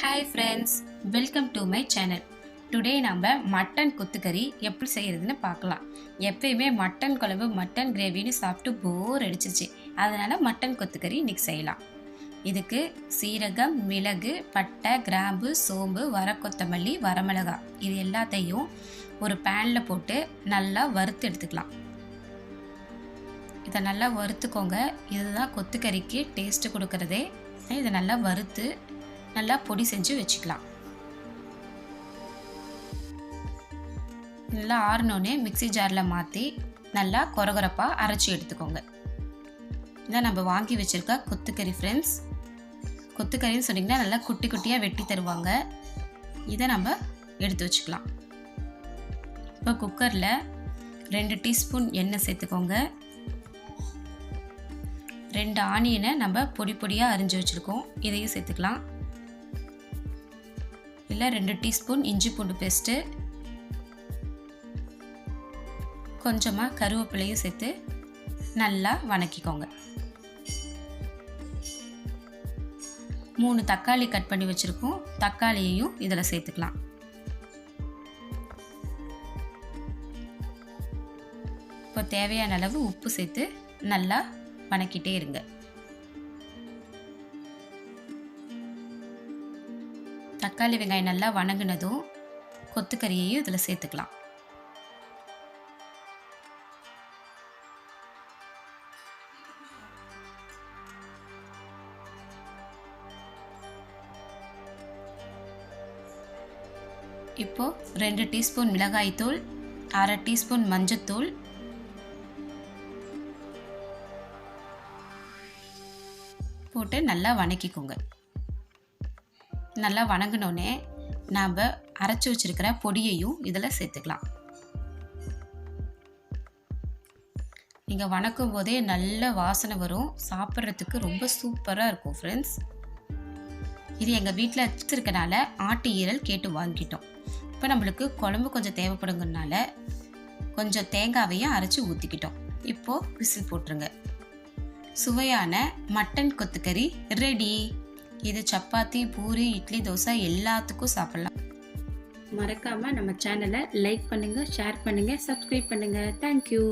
Hi friends welcome to my channel today நம்ம mutton கொத்துக்கறி எப்படி செய்கிறதுன்னு பார்க்கலாம். எப்பயுமே மட்டன் குழம்பு மட்டன் கிரேவின்னு சாப்பிட்டு போர் அடிச்சிச்சு அதனால் மட்டன் கொத்துக்கறி இன்றைக்கி செய்யலாம். இதுக்கு சீரகம் மிளகு பட்டை கிராம்பு சோம்பு வர கொத்தமல்லி வரமிளகாய். இது எல்லாத்தையும் ஒரு பேனில் போட்டு நல்லா வறுத்து எடுத்துக்கலாம். இதை நல்லா வறுத்துக்கோங்க. இதுதான் கொத்துக்கறிக்கு டேஸ்ட்டு கொடுக்குறதே. இதை நல்லா வறுத்து நல்லா பொடி செஞ்சு வச்சுக்கலாம். நல்லா ஆறினோடனே மிக்ஸி ஜாரில் மாற்றி நல்லா கொரகொரப்பாக அரைச்சி எடுத்துக்கோங்க. இதான் நம்ம வாங்கி வச்சுருக்க கொத்துக்கறி ஃப்ரெண்ட்ஸ் கொத்துக்கறின்னு சொன்னிங்கன்னா நல்லா குட்டி குட்டியாக வெட்டி தருவாங்க. இதை நம்ம எடுத்து வச்சுக்கலாம். இப்போ குக்கரில் ரெண்டு டீஸ்பூன் எண்ணெய் சேர்த்துக்கோங்க. ரெண்டு ஆனியனை நம்ம பொடி பொடியாக அரிஞ்சு வச்சுருக்கோம். இதையும் சேர்த்துக்கலாம். இல்லை ரெண்டு டீஸ்பூன் இஞ்சி பூண்டு பேஸ்ட்டு கொஞ்சமாக கருவேப்பிலையும் சேர்த்து நல்லா வணக்கிக்கோங்க. மூணு தக்காளி கட் பண்ணி வச்சுருக்கோம். தக்காளியையும் இதில் சேர்த்துக்கலாம். இப்போ தேவையான அளவு உப்பு சேர்த்து நல்லா வணக்கிட்டே இருங்க. தக்காளி வெங்காயம் நல்லா வணங்கினதும் கொத்துக்கறியையும் இதில் சேர்த்துக்கலாம். இப்போ ரெண்டு டீஸ்பூன் மிளகாய்த்தூள் அரை டீஸ்பூன் மஞ்சத்தூள் போட்டு நல்லா வணக்கிக்கோங்க. நல்லா வணங்கினோடனே நாம் அரைச்சி வச்சிருக்கிற பொடியையும் இதில் சேர்த்துக்கலாம். நீங்கள் வணக்கும் போதே நல்ல வாசனை வரும். சாப்பிட்றதுக்கு ரொம்ப சூப்பராக இருக்கும் ஃப்ரெண்ட்ஸ் இது எங்கள் வீட்டில் வச்சுருக்கனால ஆட்டு ஈரல் கேட்டு வாங்கிட்டோம். இப்போ நம்மளுக்கு குழம்பு கொஞ்சம் தேவைப்படுங்கனால கொஞ்சம் தேங்காவையும் அரைச்சி ஊற்றிக்கிட்டோம் இப்போது விசில் போட்டுருங்க. சுவையான மட்டன் கொத்துக்கறி ரெடி இது சப்பாத்தி பூரி இட்லி தோசை எல்லாத்துக்கும் சாப்பிடலாம். மறக்காமல் நம்ம சேனலை லைக் பண்ணுங்கள் ஷேர் பண்ணுங்கள் சப்ஸ்கிரைப் பண்ணுங்கள் தேங்க்யூ